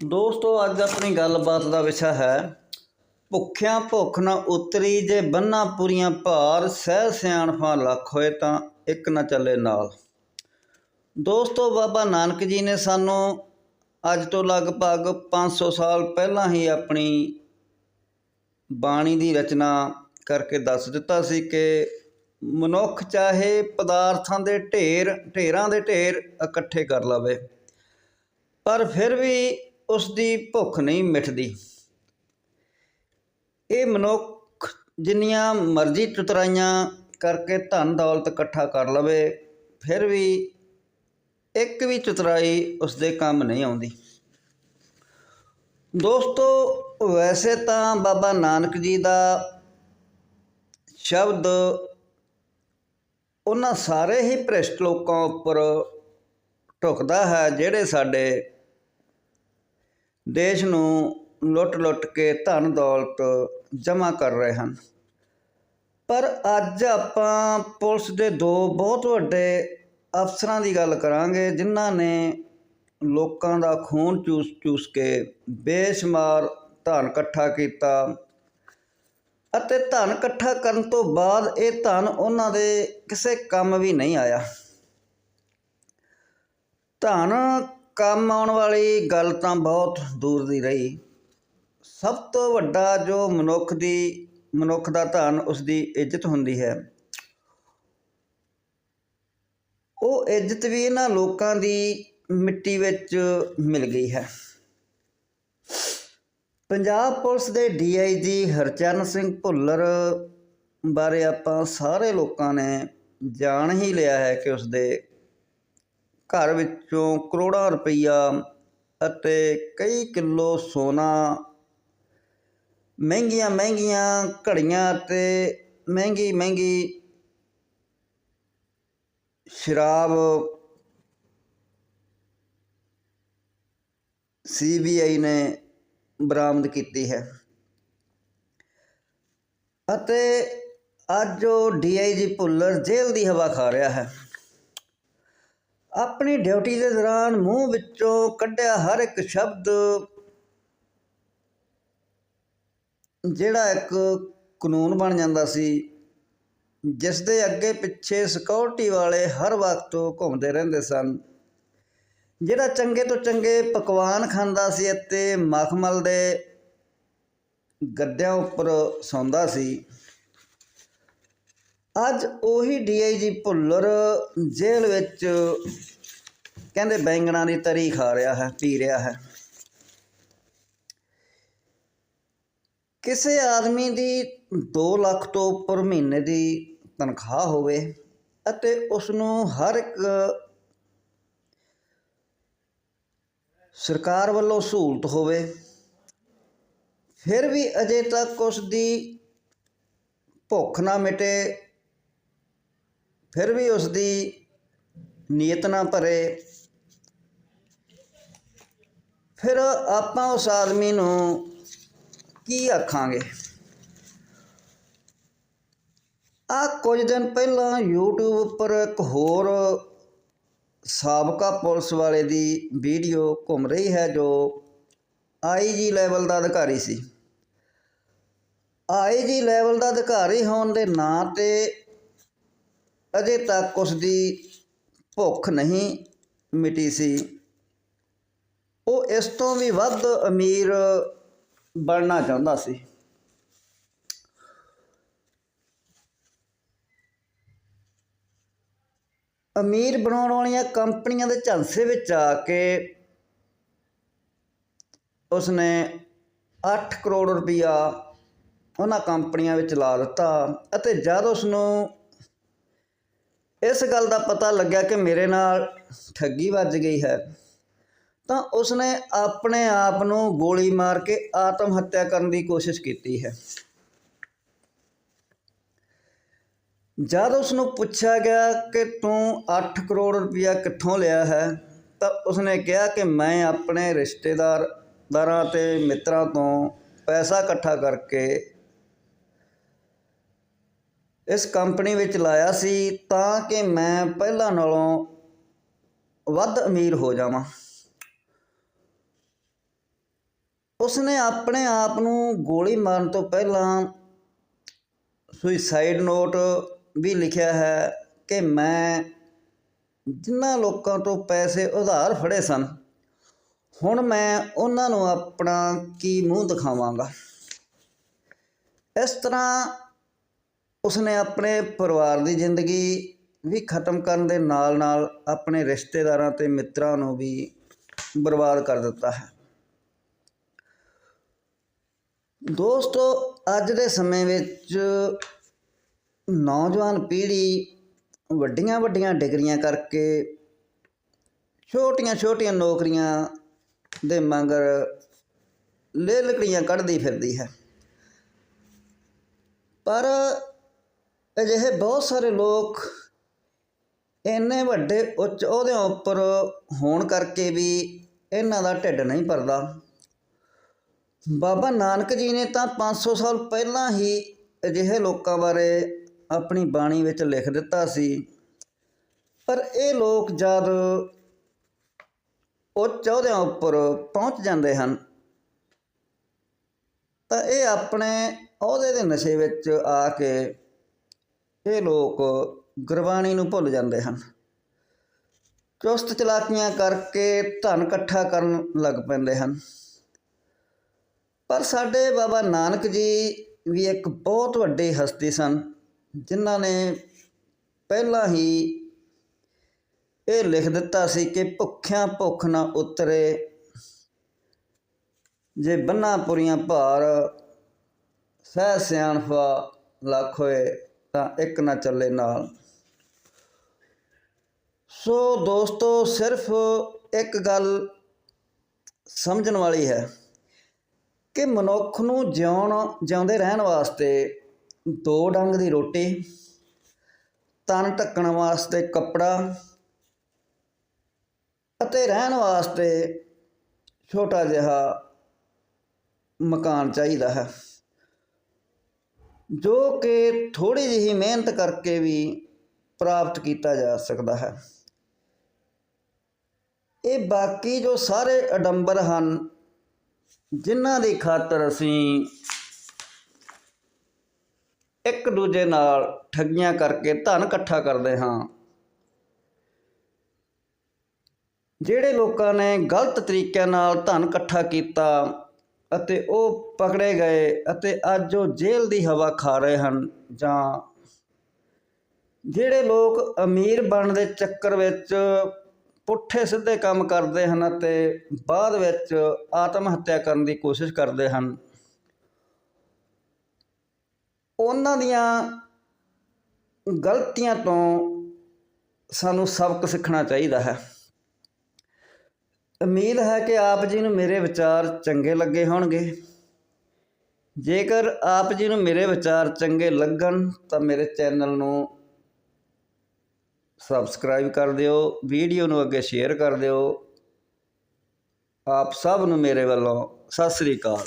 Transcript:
ਦੋਸਤੋ, ਅੱਜ ਆਪਣੀ ਗੱਲਬਾਤ ਦਾ ਵਿਸ਼ਾ ਹੈ, ਭੁੱਖਿਆਂ ਭੁੱਖ ਨਾ ਉਤਰੀ ਜੇ ਬੰਨਾ ਪੂਰੀਆਂ ਭਾਰ, ਸਹਿ ਸਿਆਣਫਾਂ ਲੱਖ ਹੋਏ ਤਾਂ ਇੱਕ ਨਾ ਚੱਲੇ ਨਾਲ। ਦੋਸਤੋ, ਬਾਬਾ ਨਾਨਕ ਜੀ ਨੇ ਸਾਨੂੰ ਅੱਜ ਤੋਂ ਲਗਭਗ 500 ਸਾਲ ਪਹਿਲਾਂ ਹੀ ਆਪਣੀ ਬਾਣੀ ਦੀ ਰਚਨਾ ਕਰਕੇ ਦੱਸ ਦਿੱਤਾ ਸੀ ਕਿ ਮਨੁੱਖ ਚਾਹੇ ਪਦਾਰਥਾਂ ਦੇ ਢੇਰ, ਢੇਰਾਂ ਦੇ ਢੇਰ ਇਕੱਠੇ ਕਰ ਲਵੇ, ਪਰ ਫਿਰ ਵੀ ਉਸ ਦੀ ਭੁੱਖ ਨਹੀਂ ਮਿਟਦੀ। ਇਹ ਮਨੁੱਖ ਜਿੰਨੀਆਂ ਮਰਜ਼ੀ ਚਤੁਰਾਈਆਂ ਕਰਕੇ ਧਨ ਦੌਲਤ ਇਕੱਠਾ ਕਰ ਲਵੇ, ਫਿਰ ਵੀ ਇੱਕ ਵੀ ਚਤੁਰਾਈ ਉਸ ਦੇ ਕੰਮ ਨਹੀਂ ਆਉਂਦੀ। ਦੋਸਤੋ, ਵੈਸੇ ਤਾਂ ਬਾਬਾ ਨਾਨਕ ਜੀ ਦਾ ਸ਼ਬਦ ਉਹਨਾਂ ਸਾਰੇ ਹੀ ਭ੍ਰਿਸ਼ਟ ਲੋਕਾਂ ਉੱਪਰ ਢੁਕਦਾ ਹੈ, ਜਿਹੜੇ ਸਾਡੇ ਦੇਸ਼ ਨੂੰ ਲੁੱਟ-ਲੁੱਟ ਕੇ ਧਨ ਦੌਲਤ ਜਮ੍ਹਾਂ ਕਰ ਰਹੇ ਹਨ। ਪਰ ਅੱਜ ਆਪਾਂ ਪੁਲਿਸ ਦੇ ਦੋ ਬਹੁਤ ਵੱਡੇ ਅਫਸਰਾਂ ਦੀ ਗੱਲ ਕਰਾਂਗੇ, ਜਿਨ੍ਹਾਂ ਨੇ ਲੋਕਾਂ ਦਾ ਖੂਨ ਚੂਸ-ਚੂਸ ਕੇ ਬੇਸ਼ੁਮਾਰ ਧਨ ਇਕੱਠਾ ਕੀਤਾ ਅਤੇ ਧਨ ਇਕੱਠਾ ਕਰਨ ਤੋਂ ਬਾਅਦ ਇਹ ਧਨ ਉਹਨਾਂ ਦੇ ਕਿਸੇ ਕੰਮ ਵੀ ਨਹੀਂ ਆਇਆ। ਧਨ ਕੰਮ ਆਉਣ ਵਾਲੀ ਗੱਲ ਤਾਂ ਬਹੁਤ ਦੂਰ ਦੀ ਰਹੀ। ਸਭ ਤੋਂ ਵੱਡਾ ਜੋ ਮਨੁੱਖ ਦੀ, ਮਨੁੱਖ ਦਾ ਧਨ ਉਸ ਦੀ ਇੱਜ਼ਤ ਹੁੰਦੀ ਹੈ। ਉਹ ਇੱਜ਼ਤ ਵੀ ਇਹਨਾਂ ਲੋਕਾਂ ਦੀ ਮਿੱਟੀ ਵਿੱਚ ਮਿਲ ਗਈ ਹੈ। ਪੰਜਾਬ ਪੁਲਿਸ ਦੇ ਡੀਆਈਜੀ ਹਰਚਰਨ ਸਿੰਘ ਭੁੱਲਰ ਬਾਰੇ ਆਪਾਂ ਸਾਰੇ ਲੋਕਾਂ ਨੇ ਜਾਣ ਹੀ ਲਿਆ ਹੈ ਕਿ ਉਸ ਦੇ ਘਰ ਵਿੱਚੋਂ ਕਰੋੜਾਂ ਰੁਪਈਆ ਅਤੇ ਕਈ ਕਿਲੋ ਸੋਨਾ, ਮਹਿੰਗੀਆਂ ਮਹਿੰਗੀਆਂ ਘੜੀਆਂ ਅਤੇ ਮਹਿੰਗੀ ਮਹਿੰਗੀ ਸ਼ਰਾਬ ਸੀਬੀਆਈ ਨੇ ਬਰਾਮਦ ਕੀਤੀ ਹੈ। ਅਤੇ ਅੱਜ ਉਹ ਡੀਆਈਜੀ ਭੁੱਲਰ ਜੇਲ੍ਹ ਦੀ ਹਵਾ ਖਾ ਰਿਹਾ ਹੈ। ਆਪਣੀ ਡਿਊਟੀ ਦੇ ਦੌਰਾਨ ਮੂੰਹ ਵਿੱਚੋਂ ਕੱਢਿਆ ਹਰ ਇੱਕ ਸ਼ਬਦ, ਜਿਹੜਾ ਇੱਕ ਕਾਨੂੰਨ ਬਣ ਜਾਂਦਾ ਸੀ, ਜਿਸ ਦੇ ਅੱਗੇ ਪਿੱਛੇ ਸਿਕਿਉਰਿਟੀ ਵਾਲੇ ਹਰ ਵਕਤ ਘੁੰਮਦੇ ਰਹਿੰਦੇ ਸਨ। ਜਿਹੜਾ ਚੰਗੇ ਤੋਂ ਚੰਗੇ ਪਕਵਾਨ ਖਾਂਦਾ ਸੀ ਅਤੇ ਮਖਮਲ ਦੇ ਗੱਦਿਆਂ ਉੱਪਰ ਸੌਂਦਾ ਸੀ ਅੱਜ ਉਹੀ ਡੀਆਈਜੀ ਭੁੱਲਰ ਜੇਲ੍ਹ ਵਿੱਚ ਕਹਿੰਦੇ ਬੈਂਗਣਾ ਦੀ ਤਰੀ ਖਾ ਰਿਹਾ ਹੈ, ਪੀ ਰਿਹਾ ਹੈ। ਕਿਸੇ ਆਦਮੀ ਦੀ 2 ਲੱਖ ਤੋਂ ਉੱਪਰ ਮਹੀਨੇ ਦੀ ਤਨਖਾਹ ਹੋਵੇ ਅਤੇ ਉਸ ਨੂੰ ਹਰ ਇੱਕ ਸਰਕਾਰ ਵੱਲੋਂ ਸਹੂਲਤ ਹੋਵੇ, ਫਿਰ ਵੀ ਅਜੇ ਤੱਕ ਉਸ ਦੀ ਭੁੱਖ ਨਾ ਮਿਟੇ ਫਿਰ ਵੀ ਉਸ ਦੀ ਨੀਅਤ ਨਾ ਭਰੇ। ਫਿਰ ਆਪਾਂ ਉਸ ਆਦਮੀ ਨੂੰ ਕੀ ਆਖਾਂਗੇ? ਆ ਕੁਝ ਦਿਨ ਪਹਿਲਾਂ YouTube ਉੱਪਰ ਇੱਕ ਹੋਰ ਸਾਬਕਾ ਪੁਲਿਸ ਵਾਲੇ ਦੀ ਵੀਡੀਓ ਘੁੰਮ ਰਹੀ ਹੈ ਜੋ ਆਈਜੀ ਲੈਵਲ ਦਾ ਅਧਿਕਾਰੀ ਸੀ। ਆਈਜੀ ਲੈਵਲ ਦਾ ਅਧਿਕਾਰੀ ਹੋਣ ਦੇ ਨਾਂ ਤੇ ਅਜੇ ਤੱਕ ਉਸ ਦੀ ਭੁੱਖ ਨਹੀਂ ਮਿਟੀ ਸੀ। ਉਹ ਇਸ ਤੋਂ ਵੀ ਵੱਧ ਅਮੀਰ ਬਣਨਾ ਚਾਹੁੰਦਾ ਸੀ। ਅਮੀਰ ਬਣਾਉਣ ਵਾਲੀਆਂ ਕੰਪਨੀਆਂ ਦੇ ਝਾਂਸੇ ਵਿੱਚ ਆ ਕੇ ਉਸਨੇ 8 ਕਰੋੜ ਰੁਪਇਆ ਉਹਨਾਂ ਕੰਪਨੀਆਂ ਵਿੱਚ ਲਾ ਦਿੱਤਾ ਅਤੇ ਜਦ ਉਸ ਨੂੰ ਇਸ ਗੱਲ ਦਾ ਪਤਾ ਲੱਗਿਆ ਕਿ ਮੇਰੇ ਨਾਲ ਠੱਗੀ ਵੱਜ ਗਈ ਹੈ। ਤਾਂ ਉਸਨੇ ਆਪਣੇ ਆਪ ਨੂੰ ਗੋਲੀ ਮਾਰ ਕੇ ਆਤਮ ਹੱਤਿਆ ਕਰਨ ਦੀ ਕੋਸ਼ਿਸ਼ ਕੀਤੀ ਹੈ। ਜਦ ਉਸ ਨੂੰ ਪੁੱਛਿਆ ਗਿਆ ਕਿ ਤੂੰ 8 ਕਰੋੜ ਰੁਪਇਆ ਕਿੱਥੋਂ ਲਿਆ ਹੈ, ਤਾਂ ਉਸਨੇ ਕਿਹਾ ਕਿ ਮੈਂ ਆਪਣੇ ਰਿਸ਼ਤੇਦਾਰ ਦਾਰਾਂ ਤੇ ਮਿੱਤਰਾਂ ਤੋਂ ਪੈਸਾ ਇਕੱਠਾ ਕਰਕੇ ਇਸ ਕੰਪਨੀ ਵਿੱਚ ਲਾਇਆ ਸੀ ਤਾਂ ਕਿ ਮੈਂ ਪਹਿਲਾਂ ਨਾਲੋਂ ਵੱਧ ਅਮੀਰ ਹੋ ਜਾਵਾਂ। ਉਸਨੇ ਆਪਣੇ ਆਪ ਨੂੰ ਗੋਲੀ ਮਾਰਨ ਤੋਂ ਪਹਿਲਾਂ ਸੁਸਾਈਡ ਨੋਟ ਵੀ ਲਿਖਿਆ ਹੈ ਕਿ ਮੈਂ ਜਿਨ੍ਹਾਂ ਲੋਕਾਂ ਤੋਂ ਪੈਸੇ ਉਧਾਰ ਫੜੇ ਸਨ, ਹੁਣ ਮੈਂ ਉਹਨਾਂ ਨੂੰ ਆਪਣਾ ਕੀ ਮੂੰਹ ਦਿਖਾਵਾਂਗਾ। ਇਸ ਤਰ੍ਹਾਂ ਉਸਨੇ ਆਪਣੇ ਪਰਿਵਾਰ ਦੀ ਜ਼ਿੰਦਗੀ ਵੀ ਖਤਮ ਕਰਨ ਦੇ ਨਾਲ ਨਾਲ ਆਪਣੇ ਰਿਸ਼ਤੇਦਾਰਾਂ ਤੇ ਮਿੱਤਰਾਂ ਨੂੰ ਵੀ ਬਰਬਾਦ ਕਰ ਦਿੱਤਾ ਹੈ। ਦੋਸਤੋ, ਅੱਜ ਦੇ ਸਮੇਂ ਵਿੱਚ ਨੌਜਵਾਨ ਪੀੜ੍ਹੀ ਵੱਡੀਆਂ ਵੱਡੀਆਂ ਡਿਗਰੀਆਂ ਕਰਕੇ ਛੋਟੀਆਂ ਛੋਟੀਆਂ ਨੌਕਰੀਆਂ ਦੇ ਮਗਰ ਲੈ ਲਕੜੀਆਂ ਕੱਢਦੀ ਫਿਰਦੀ ਹੈ। ਪਰ ਅਜਿਹੇ ਬਹੁਤ ਸਾਰੇ ਲੋਕ ਇੰਨੇ ਵੱਡੇ ਉੱਚ ਅਹੁਦਿਆਂ ਉੱਪਰ ਹੋਣ ਕਰਕੇ ਵੀ ਇਹਨਾਂ ਦਾ ਢਿੱਡ ਨਹੀਂ ਭਰਦਾ। ਬਾਬਾ ਨਾਨਕ ਜੀ ਨੇ ਤਾਂ 500 ਸਾਲ ਪਹਿਲਾਂ ਹੀ ਅਜਿਹੇ ਲੋਕਾਂ ਬਾਰੇ ਆਪਣੀ ਬਾਣੀ ਵਿੱਚ ਲਿਖ ਦਿੱਤਾ ਸੀ। ਪਰ ਇਹ ਲੋਕ ਜਦ ਉੱਚ ਅਹੁਦਿਆਂ ਉੱਪਰ ਪਹੁੰਚ ਜਾਂਦੇ ਹਨ, ਤਾਂ ਇਹ ਆਪਣੇ ਅਹੁਦੇ ਦੇ ਨਸ਼ੇ ਵਿੱਚ ਆ ਕੇ ਇਹ ਲੋਕ ਗੁਰਬਾਣੀ ਨੂੰ ਭੁੱਲ ਜਾਂਦੇ ਹਨ। ਚੁਸਤ ਚਲਾਕੀਆਂ ਕਰਕੇ ਧਨ ਇਕੱਠਾ ਕਰਨ ਲੱਗ ਪੈਂਦੇ ਹਨ। ਪਰ ਸਾਡੇ ਬਾਬਾ ਨਾਨਕ ਜੀ ਵੀ ਇੱਕ ਬਹੁਤ ਵੱਡੀ ਹਸਤੀ ਸਨ, ਜਿਨ੍ਹਾਂ ਨੇ ਪਹਿਲਾਂ ਹੀ ਇਹ ਲਿਖ ਦਿੱਤਾ ਸੀ ਕਿ ਭੁੱਖਿਆਂ ਭੁੱਖ ਨਾ ਉਤਰੇ, ਜੇ ਬੰਨਾ ਪੁਰੀਆਂ ਭਾਰ, ਸਹਿ ਸਿਆਣਫਾ ਲੱਖ ਹੋਏ ਤਾਂ ਇੱਕ ਨਾ ਚੱਲੇ ਨਾਲ। ਸੋ ਦੋਸਤੋ, ਸਿਰਫ ਇੱਕ ਗੱਲ ਸਮਝਣ ਵਾਲੀ ਹੈ ਕਿ ਮਨੁੱਖ ਨੂੰ ਜਿਉਣ, ਜਿਉਂਦੇ ਰਹਿਣ ਵਾਸਤੇ ਦੋ ਡੰਗ ਦੀ ਰੋਟੀ, ਤਨ ਢੱਕਣ ਵਾਸਤੇ ਕੱਪੜਾ ਅਤੇ ਰਹਿਣ ਵਾਸਤੇ ਛੋਟਾ ਜਿਹਾ ਮਕਾਨ ਚਾਹੀਦਾ ਹੈ। ਜੋ ਕਿ ਥੋੜੀ ਜਿਹੀ ਮਿਹਨਤ ਕਰਕੇ ਵੀ ਪ੍ਰਾਪਤ ਕੀਤਾ ਜਾ ਸਕਦਾ ਹੈ। ਇਹ ਬਾਕੀ ਜੋ ਸਾਰੇ ਅਡੰਬਰ ਹਨ, ਜਿਨ੍ਹਾਂ ਦੀ ਖਾਤਰ ਅਸੀਂ ਇੱਕ ਦੂਜੇ ਨਾਲ ਠੱਗੀਆਂ ਕਰਕੇ ਧਨ ਇਕੱਠਾ ਕਰਦੇ ਹਾਂ। ਜਿਹੜੇ ਲੋਕਾਂ ਨੇ ਗਲਤ ਤਰੀਕਿਆਂ ਨਾਲ ਧਨ ਇਕੱਠਾ ਕੀਤਾ ਅਤੇ ਉਹ ਪਕੜੇ ਗਏ ਅਤੇ ਅੱਜ ਉਹ ਜੇਲ੍ਹ ਦੀ ਹਵਾ ਖਾ ਰਹੇ ਹਨ ਜਾਂ ਜਿਹੜੇ ਲੋਕ ਅਮੀਰ ਬਣਨ ਦੇ ਚੱਕਰ ਵਿੱਚ ਪੁੱਠੇ ਸਿੱਧੇ ਕੰਮ ਕਰਦੇ ਹਨ ਅਤੇ ਬਾਅਦ ਵਿੱਚ ਆਤਮ ਹੱਤਿਆ ਕਰਨ ਦੀ ਕੋਸ਼ਿਸ਼ ਕਰਦੇ ਹਨ। ਉਹਨਾਂ ਦੀਆਂ ਗਲਤੀਆਂ ਤੋਂ ਸਾਨੂੰ ਸਬਕ ਸਿੱਖਣਾ ਚਾਹੀਦਾ ਹੈ। ਉਮੀਦ ਹੈ ਕਿ ਆਪ ਜੀ ਨੂੰ ਮੇਰੇ ਵਿਚਾਰ ਚੰਗੇ ਲੱਗੇ ਹੋਣਗੇ। ਜੇਕਰ ਆਪ ਜੀ ਨੂੰ ਮੇਰੇ ਵਿਚਾਰ ਚੰਗੇ ਲੱਗਣ, ਤਾਂ ਮੇਰੇ ਚੈਨਲ ਨੂੰ ਸਬਸਕ੍ਰਾਈਬ ਕਰ ਦਿਓ, ਵੀਡੀਓ ਨੂੰ ਅੱਗੇ ਸ਼ੇਅਰ ਕਰ ਦਿਓ। ਆਪ ਸਭ ਨੂੰ ਮੇਰੇ ਵੱਲੋਂ ਸਤਿ ਸ੍ਰੀ ਅਕਾਲ।